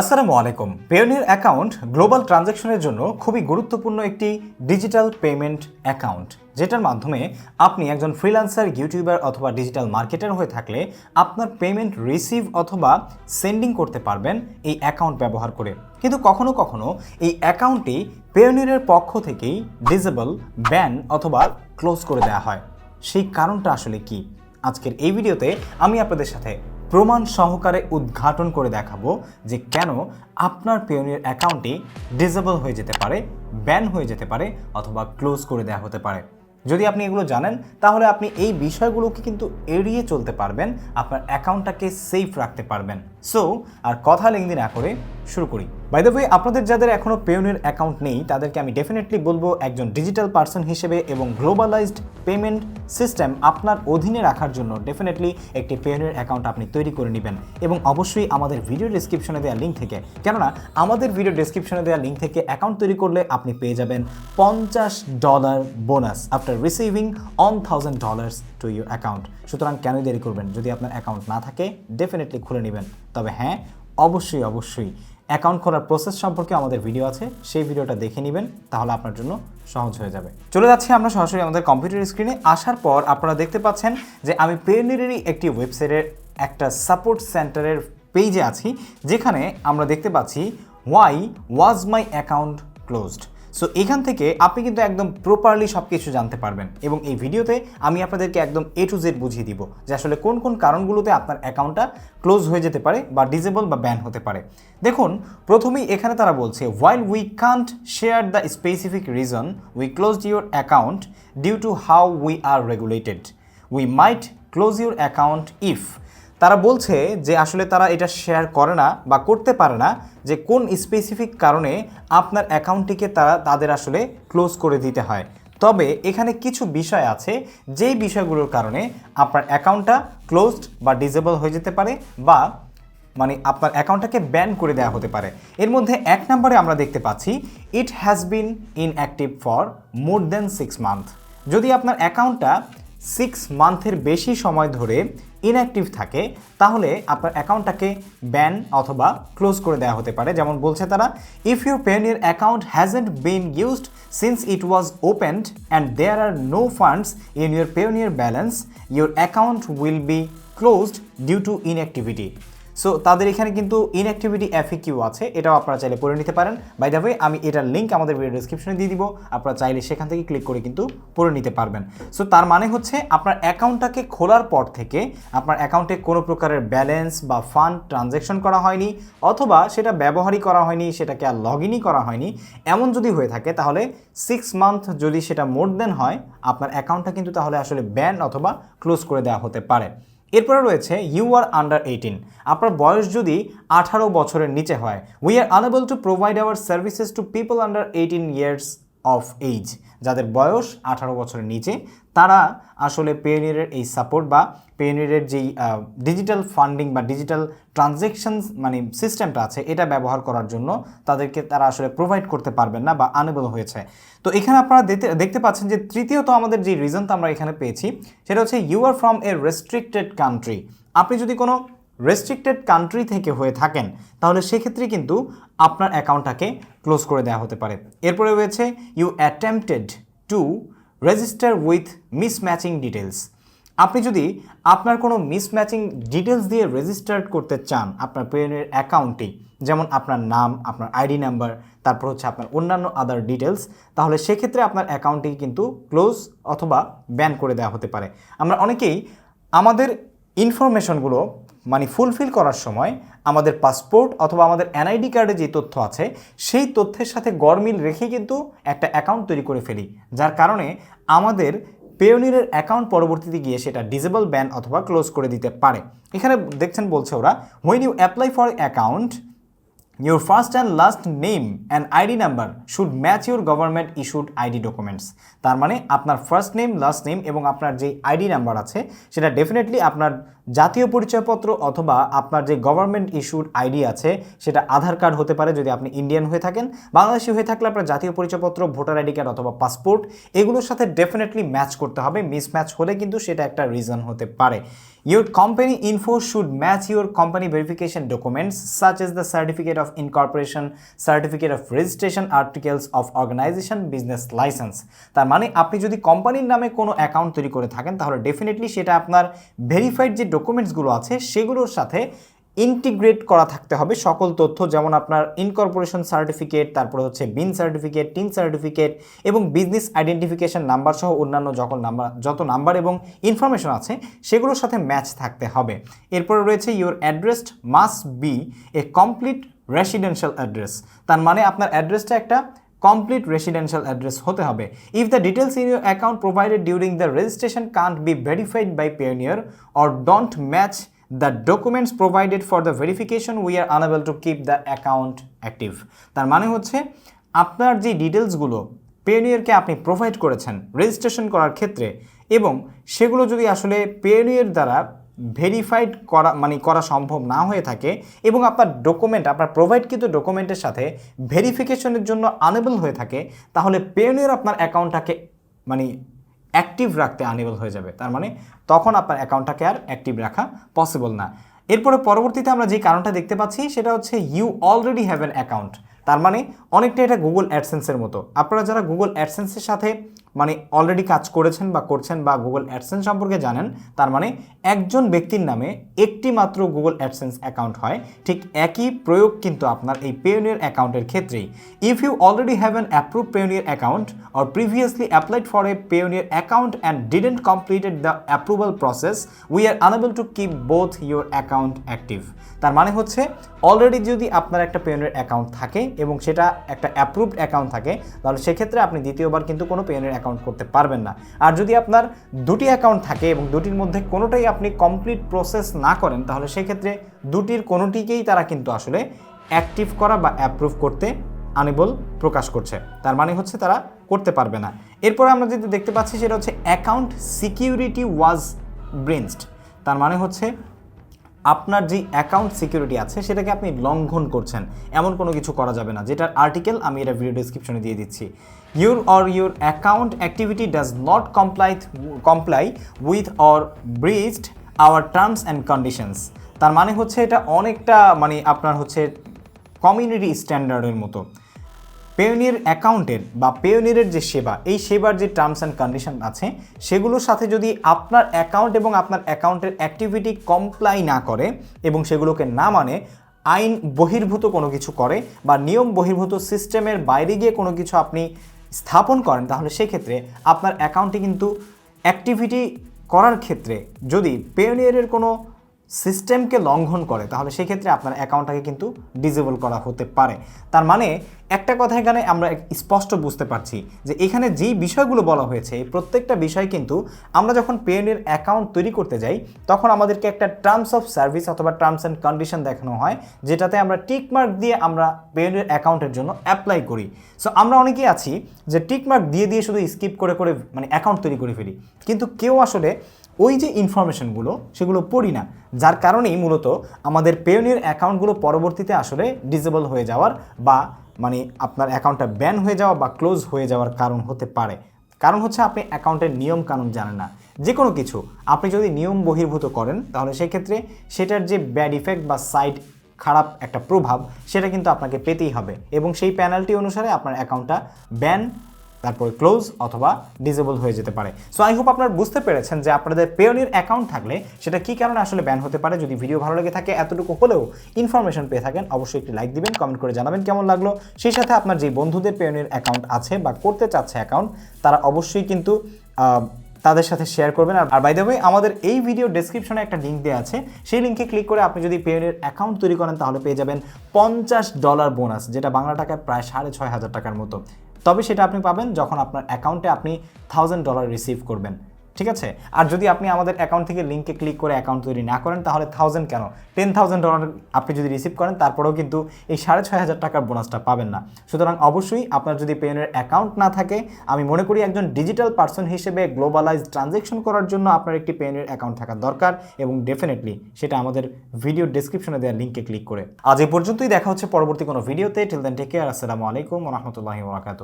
আসসালামু আলাইকুম। Payoneer account global ট্রানজ্যাকশনের জন্য খুবই গুরুত্বপূর্ণ একটি ডিজিটাল পেমেন্ট অ্যাকাউন্ট যেটার মাধ্যমে আপনি একজন ফ্রিল্যান্সার ইউটিউবার অথবা ডিজিটাল মার্কেটার হয়ে থাকলে আপনার পেমেন্ট রিসিভ অথবা সেন্ডিং করতে পারবেন এই অ্যাকাউন্ট ব্যবহার করে। কিন্তু কখনো কখনো এই অ্যাকাউন্টটি পেওনিয়ারের পক্ষ থেকেই ডিজেবল ব্যান অথবা ক্লোজ করে দেওয়া হয়। সেই কারণটা আসলে কি? আজকের এই ভিডিওতে আমি আপনাদের সাথে প্রমাণ সহকারে উদ্ঘাটন করে দেখাবো যে কেন আপনার পেওনিয়ার অ্যাকাউন্টটি ডিসেবল হয়ে যেতে পারে, ব্যান হয়ে যেতে পারে অথবা ক্লোজ করে দেওয়া হতে পারে। যদি আপনি এগুলো জানেন, তাহলে আপনি এই বিষয়গুলোকে কিন্তু এড়িয়ে চলতে পারবেন, আপনার অ্যাকাউন্টটাকে সেফ রাখতে পারবেন। সো, আর কথা লেনদেন না করে শুরু করি। বাই দ্য ওয়ে আপনাদের যাদের এখনও পেওনিয়ার অ্যাকাউন্ট নেই, তাদেরকে আমি ডেফিনেটলি বলব একজন ডিজিটাল পার্সন হিসেবে এবং গ্লোবালাইজড পেমেন্ট সিস্টেম আপনার অধীনে রাখার জন্য ডেফিনেটলি একটি পেওনিয়ার অ্যাকাউন্ট আপনি তৈরি করে নেবেন। এবং অবশ্যই আমাদের ভিডিও ডিসক্রিপশনে দেওয়া লিঙ্ক থেকে। কেননা, আমাদের ভিডিও ডিসক্রিপশনে দেওয়া লিঙ্ক থেকে অ্যাকাউন্ট তৈরি করলে আপনি পেয়ে যাবেন পঞ্চাশ dollar bonus after receiving one thousand dollars to your account সুতরাং কেন দেরি করবেন? যদি আপনার অ্যাকাউন্ট না থাকে ডেফিনেটলি খুলে নেবেন। তবে হ্যাঁ অবশ্যই অবশ্যই অ্যাকাউন্ট খোলার প্রসেস সম্পর্কে আমাদের ভিডিও আছে, সেই ভিডিওটা দেখে নেবেন, তাহলে আপনার জন্য সহজ হয়ে যাবে। চলে যাচ্ছি আমরা সরাসরি আমাদের কম্পিউটার স্ক্রিনে আসার পর আপনারা দেখতে পাচ্ছেন যে আমি পেনিরেরই একটি ওয়েবসাইটের একটা সাপোর্ট সেন্টারের পেজে আছি, যেখানে আমরা দেখতে পাচ্ছি why was my account closed so এখান থেকে আপনি কিন্তু একদম প্রপারলি সব কিছু জানতে পারবেন এবং এই ভিডিওতে আমি আপনাদেরকে একদম এ টু জেড বুঝিয়ে দিব যে আসলে কোন কোন কারণগুলোতে আপনার অ্যাকাউন্টটা ক্লোজ হয়ে যেতে পারে বা ডিজেবল বা ব্যান হতে পারে। দেখুন, প্রথমেই এখানে তারা বলছে while we can't share the specific reason we close your account due to how we are regulated we might close your account if তারা বলছে যে আসলে তারা এটা শেয়ার করে না বা করতে পারে না যে কোন স্পেসিফিক কারণে আপনার অ্যাকাউন্টটিকে তারা, তাদের আসলে ক্লোজ করে দিতে হয়। তবে এখানে কিছু বিষয় আছে, যেই বিষয়গুলোর কারণে আপনার অ্যাকাউন্টটা ক্লোজড বা ডিজেবল হয়ে যেতে পারে বা মানে আপনার অ্যাকাউন্টটাকে ব্যান করে দেওয়া হতে পারে। এর মধ্যে এক নম্বরে আমরা দেখতে পাচ্ছি it has been inactive for more than six month যদি আপনার অ্যাকাউন্টটা সিক্স মান্থের বেশি সময় ধরে ইনঅ্যাক্টিভ থাকে, তাহলে আপনার অ্যাকাউন্টটাকে ব্যান অথবা ক্লোজ করে দেওয়া হতে পারে। যেমন বলছে তারা if your Payoneer account hasn't been used since it was opened and there are no funds in your Payoneer balance your account will be closed due to inactivity so তাদের এখানে কিন্তু ইনঅ্যাক্টিভিটি কিউ আছে, এটাও আপনারা চাইলে পড়ে নিতে পারেন। বাই দ্য ওয়ে আমি এটার লিঙ্ক আমাদের ভিডিও ডিসক্রিপশনে দিয়ে দিব, আপনারা চাইলে সেখান থেকে ক্লিক করে কিন্তু পড়ে নিতে পারবেন। সো তার মানে হচ্ছে আপনার অ্যাকাউন্টটাকে খোলার পর থেকে আপনার অ্যাকাউন্টে কোনো প্রকারের ব্যালেন্স বা ফান্ড ট্রানজ্যাকশন করা হয়নি, অথবা সেটা ব্যবহারই করা হয়নি, সেটাকে আর লগ ইনই করা হয়নি, এমন যদি হয়ে থাকে, তাহলে সিক্স মান্থ যদি সেটা মোর দেন হয়, আপনার অ্যাকাউন্টটা কিন্তু তাহলে আসলে ব্যান অথবা ক্লোজ করে দেওয়া হতে পারে। এরপরে রয়েছে ইউ আর আন্ডার এইটিন আপনার বয়স যদি আঠারো বছরের নিচে হয় we are unable to provide our services to people under eighteen years of age যাদের বয়স আঠারো বছরের নিচে, তারা আসলে পেনিয়ারের এই সাপোর্ট বা পেনিয়ারের যেই ডিজিটাল ফান্ডিং বা ডিজিটাল ট্রানজেকশনস মানে সিস্টেমটা আছে, এটা ব্যবহার করার জন্য তাদেরকে তারা আসলে প্রোভাইড করতে পারবেন না বা আনেবল হয়েছে। তো এখানে আপনারা দেখতে পাচ্ছেন যে তৃতীয়ত আমাদের যে রিজনটা আমরা এখানে পেয়েছি, সেটা হচ্ছে you are from a restricted country আপনি যদি কোনো রেস্ট্রিক্টেড কান্ট্রি থেকে হয়ে থাকেন, তাহলে সেক্ষেত্রে কিন্তু আপনার অ্যাকাউন্টটাকে ক্লোজ করে দেওয়া হতে পারে। এরপরে রয়েছে you attempted to register with mismatching details আপনি যদি আপনার কোনো মিসম্যাচিং ডিটেলস দিয়ে রেজিস্টার্ড করতে চান আপনার পেনের অ্যাকাউন্টে যেমন আপনার নাম, আপনার আইডি নাম্বার তারপর হচ্ছে আপনার অন্যান্য আদার ডিটেলস তাহলে সেক্ষেত্রে আপনার অ্যাকাউন্টটি কিন্তু ক্লোজ অথবা ব্যান করে দেওয়া হতে পারে। আমরা অনেকেই আমাদের ইনফরমেশনগুলো মানে ফুলফিল করার সময় আমাদের পাসপোর্ট অথবা আমাদের এনআইডি কার্ডে যে তথ্য আছে, সেই তথ্যের সাথে গড়মিল রেখে কিন্তু একটা অ্যাকাউন্ট তৈরি করে ফেলি। যার কারণে আমাদের পেওনিরের অ্যাকাউন্ট পরবর্তীতে গিয়ে সেটা ডিজেবল, ব্যান অথবা ক্লোজ করে দিতে পারে। এখানে দেখছেন বলছে ওরা when you apply for account Your first and last name and ID number should match your government issued ID documents তার মানে আপনার ফার্স্ট নেম লাস্ট নেম এবং আপনার যে আইডি নাম্বার আছে সেটা ডেফিনেটলি আপনার জাতীয় পরিচয়পত্র অথবা আপনার যে গভর্নমেন্ট ইস্যুড আইডি আছে সেটা আধার কার্ড হতে পারে যদি আপনি ইন্ডিয়ান হয়ে থাকেন। বাংলাদেশি হয়ে থাকলে আপনার জাতীয় পরিচয়পত্র ভোটার আইডি কার্ড অথবা পাসপোর্ট এগুলোর সাথে ডেফিনেটলি ম্যাচ করতে হবে। মিসম্যাচ হলে কিন্তু সেটা একটা রিজন হতে পারে। Your company info should match your company verification documents such as the certificate of incorporation, certificate of registration, articles of organization, business license. তার মানে আপনি যদি কোম্পানির নামে কোনো অ্যাকাউন্ট তৈরি করে থাকেন তাহলে ডেফিনেটলি সেটা আপনার ভেরিফাইড যে ডকুমেন্টসগুলো আছে, সেগুলোর সাথে ইন্টিগ্রেট করা থাকতে হবে সকল তথ্য, যেমন আপনার ইনকর্পোরেশন সার্টিফিকেট তারপরে হচ্ছে বিন সার্টিফিকেট টিন সার্টিফিকেট এবং বিজনেস আইডেন্টিফিকেশন নাম্বার সহ অন্যান্য যখন নাম্বার যত নাম্বার এবং ইনফরমেশন আছে, সেগুলোর সাথে ম্যাচ থাকতে হবে। এরপরে রয়েছে your address must be a complete residential address তার মানে আপনার অ্যাড্রেসটা একটা কমপ্লিট রেসিডেন্সিয়াল অ্যাড্রেস হতে হবে। If the details in your account provided during the registration can't be verified by Payoneer or don't match the documents provided for the verification we are unable to keep the account active তার মানে হচ্ছে, আপনার যে ডিটেলসগুলো পেনিয়রকে আপনি provide করেছেন registration করার ক্ষেত্রে, এবং সেগুলো যদি আসলে পেনিয়র দ্বারা ভেরিফাইড করা মানে করা সম্ভব না হয়ে থাকে এবং আপনার ডকুমেন্ট আপনার প্রোভাইডকৃত ডকুমেন্টের সাথে ভেরিফিকেশনের জন্য আনেবল হয়ে থাকে, তাহলে পেনিয়র আপনার অ্যাকাউন্টটাকে মানে অ্যাক্টিভ রাখতে আনেবল হয়ে যাবে। তার মানে তখন আপনার অ্যাকাউন্টটাকে আর অ্যাক্টিভ রাখা পসিবল না। এরপরে পরবর্তীতে আমরা যে কারণটা দেখতে পাচ্ছি, সেটা হচ্ছে you already have an account তার মানে অনেকটা এটা গুগল অ্যাডসেন্সের মতো। আপনারা যারা গুগল অ্যাডসেন্সের সাথে মানে অলরেডি কাজ করেছেন বা করছেন বা গুগল অ্যাডসেন্স সম্পর্কে জানেন, তার মানে একজন ব্যক্তির নামে একটি মাত্র গুগল অ্যাডসেন্স অ্যাকাউন্ট হয়, ঠিক একই প্রয়োগ কিন্তু আপনার এই পেওনিয়ার অ্যাকাউন্টের ক্ষেত্রেই। If you already have an approve Payoneer account or previously applied for a Payoneer account and didn't completed the approval process we are unable to keep both your account active তার মানে হচ্ছে already যদি আপনার একটা Payoneer account থাকে এবং সেটা একটা অ্যাপ্রুভড অ্যাকাউন্ট থাকে, তাহলে সেক্ষেত্রে আপনি দ্বিতীয়বার কিন্তু কোনো পেওনিয়ার অ্যাকাউন্ট করতে পারবেন না। আর যদি আপনার দুটি অ্যাকাউন্ট থাকে এবং দুটির মধ্যে কোনোটাই আপনি কমপ্লিট প্রসেস না করেন, তাহলে সেক্ষেত্রে দুটির কোনোটিকেই তারা কিন্তু আসলে অ্যাক্টিভ করা বা অ্যাপ্রুভ করতে আনেবল প্রকাশ করছে। তার মানে হচ্ছে তারা করতে পারবে না। এরপর আমরা যেটা দেখতে পাচ্ছি সেটা হচ্ছে অ্যাকাউন্ট সিকিউরিটি ওয়াজ ব্রেঞ্চড তার মানে হচ্ছে আপনার যে অ্যাকাউন্ট সিকিউরিটি আছে, সেটাকে আপনি লঙ্ঘন করছেন। এমন কোনো কিছু করা যাবে না, যেটার আর্টিকেল আমি এটা ভিডিও ডিসক্রিপশনে দিয়ে দিচ্ছি। Your or your account activity does not comply comply with or breached our terms and conditions তার মানে হচ্ছে এটা অনেকটা মানে আপনার হচ্ছে কমিউনিটি স্ট্যান্ডার্ডের মতো। পেওনিয়ার অ্যাকাউন্টের বা পেওনিয়ারের যে সেবা, এই সেবার যে টার্মস অ্যান্ড কন্ডিশন আছে, সেগুলোর সাথে যদি আপনার অ্যাকাউন্ট এবং আপনার অ্যাকাউন্টের অ্যাক্টিভিটি কমপ্লাই না করে এবং সেগুলোকে না মানে আইন বহির্ভূত কোনো কিছু করে বা নিয়ম বহির্ভূত সিস্টেমের বাইরে গিয়ে কোনো কিছু আপনি স্থাপন করেন, তাহলে সেক্ষেত্রে আপনার অ্যাকাউন্টে কিন্তু অ্যাক্টিভিটি করার ক্ষেত্রে যদি পেওনিয়ারের কোনো সিস্টেমকে লঙ্ঘন করে, তাহলে সেক্ষেত্রে আপনার অ্যাকাউন্টটাকে কিন্তু ডিজেবল করা হতে পারে। তার মানে একটা কথা এখানে আমরা স্পষ্ট বুঝতে পারছি যে এখানে যেই বিষয়গুলো বলা হয়েছে, প্রত্যেকটা বিষয় কিন্তু আমরা যখন পেওনিয়ার অ্যাকাউন্ট তৈরি করতে যাই, তখন আমাদেরকে একটা টার্মস অফ সার্ভিস অথবা টার্মস অ্যান্ড কন্ডিশন দেখানো হয়, যেটাতে আমরা টিক মার্ক দিয়ে আমরা পেওনিয়ার অ্যাকাউন্টের জন্য অ্যাপ্লাই করি। সো আমরা অনেকেই আছি যে টিক মার্ক দিয়ে দিয়ে শুধু স্কিপ করে করে মানে অ্যাকাউন্ট তৈরি করে ফেলি। কিন্তু কেউ আসলে ওই যে ইনফরমেশনগুলো সেগুলো পড়ি না, যার কারণেই মূলত আমাদের পেওনিয়ার অ্যাকাউন্টগুলো পরবর্তীতে আসলে ডিজেবল হয়ে যাওয়ার বা মানে আপনার অ্যাকাউন্টটা ব্যান হয়ে যাওয়া বা ক্লোজ হয়ে যাওয়ার কারণ হতে পারে। কারণ হচ্ছে আপনি অ্যাকাউন্টের নিয়ম কানুন জানেন না। যে কোনো কিছু, আপনি যদি নিয়ম বহির্ভূত করেন, তাহলে সেক্ষেত্রে সেটার যে ব্যাড ইফেক্ট বা সাইড খারাপ একটা প্রভাব, সেটা কিন্তু আপনাকে পেতেই হবে। এবং সেই প্যানাল্টি অনুসারে আপনার অ্যাকাউন্টটা ব্যান তারপর ক্লোজ অথবা ডিজেবল হয়ে যেতে পারে। সো আই হোপ আপনারা বুঝতে পেরেছেন যে আপনাদের পেওনির অ্যাকাউন্ট থাকলে সেটা কী কারণে আসলে ব্যান হতে পারে। যদি ভিডিও ভালো লেগে থাকে, এতটুকু হলেও ইনফরমেশন পেয়ে থাকেন, অবশ্যই একটি লাইক দিবেন কমেন্ট করে জানাবেন কেমন লাগল। সেই সাথে আপনার যে বন্ধুদের পেওনির অ্যাকাউন্ট আছে বা করতে চাচ্ছে অ্যাকাউন্ট তারা অবশ্যই কিন্তু তাদের সাথে শেয়ার করবেন। আর বাই দ্য আমাদের এই ভিডিও ডেসক্রিপশনে একটা লিঙ্ক দেওয়া আছে। সেই লিঙ্কে ক্লিক করে আপনি যদি পেওনির অ্যাকাউন্ট তৈরি করেন, তাহলে পেয়ে যাবেন পঞ্চাশ ডলার বোনাস যেটা বাংলা টাকায় প্রায় সাড়ে ছয় হাজার টাকার মতো। তবে সেটা আপনি পাবেন যখন আপনার অ্যাকাউন্টে আপনি থাউজেন্ড ডলার রিসিভ করবেন, ঠিক আছে? আর যদি আপনি আমাদের অ্যাকাউন্ট থেকে লিঙ্কে ক্লিক করে অ্যাকাউন্ট তৈরি না করেন, তাহলে থাউজেন্ড কেন? টেন থাউজেন্ড ডলার আপনি যদি রিসিভ করেন, তারপরেও কিন্তু এই সাড়ে ছয় হাজার টাকার বোনাসটা পাবেন না। সুতরাং অবশ্যই আপনার যদি পেনের অ্যাকাউন্ট না থাকে, আমি মনে করি একজন ডিজিটাল পার্সন হিসেবে গ্লোবালাইজ ট্রানজেকশন করার জন্য আপনার একটি পেনের অ্যাকাউন্ট থাকা দরকার এবং ডেফিনেটলি সেটা আমাদের ভিডিও ডিসক্রিপশনে দেওয়া লিঙ্কে ক্লিক করে। আজ এই পর্যন্তই, দেখা হচ্ছে পরবর্তী কোনো ভিডিওতে টিল দেন টেক কেয়ার আসসালামু আলাইকুম রহমতুল্লাহি ওবরাকাতুহ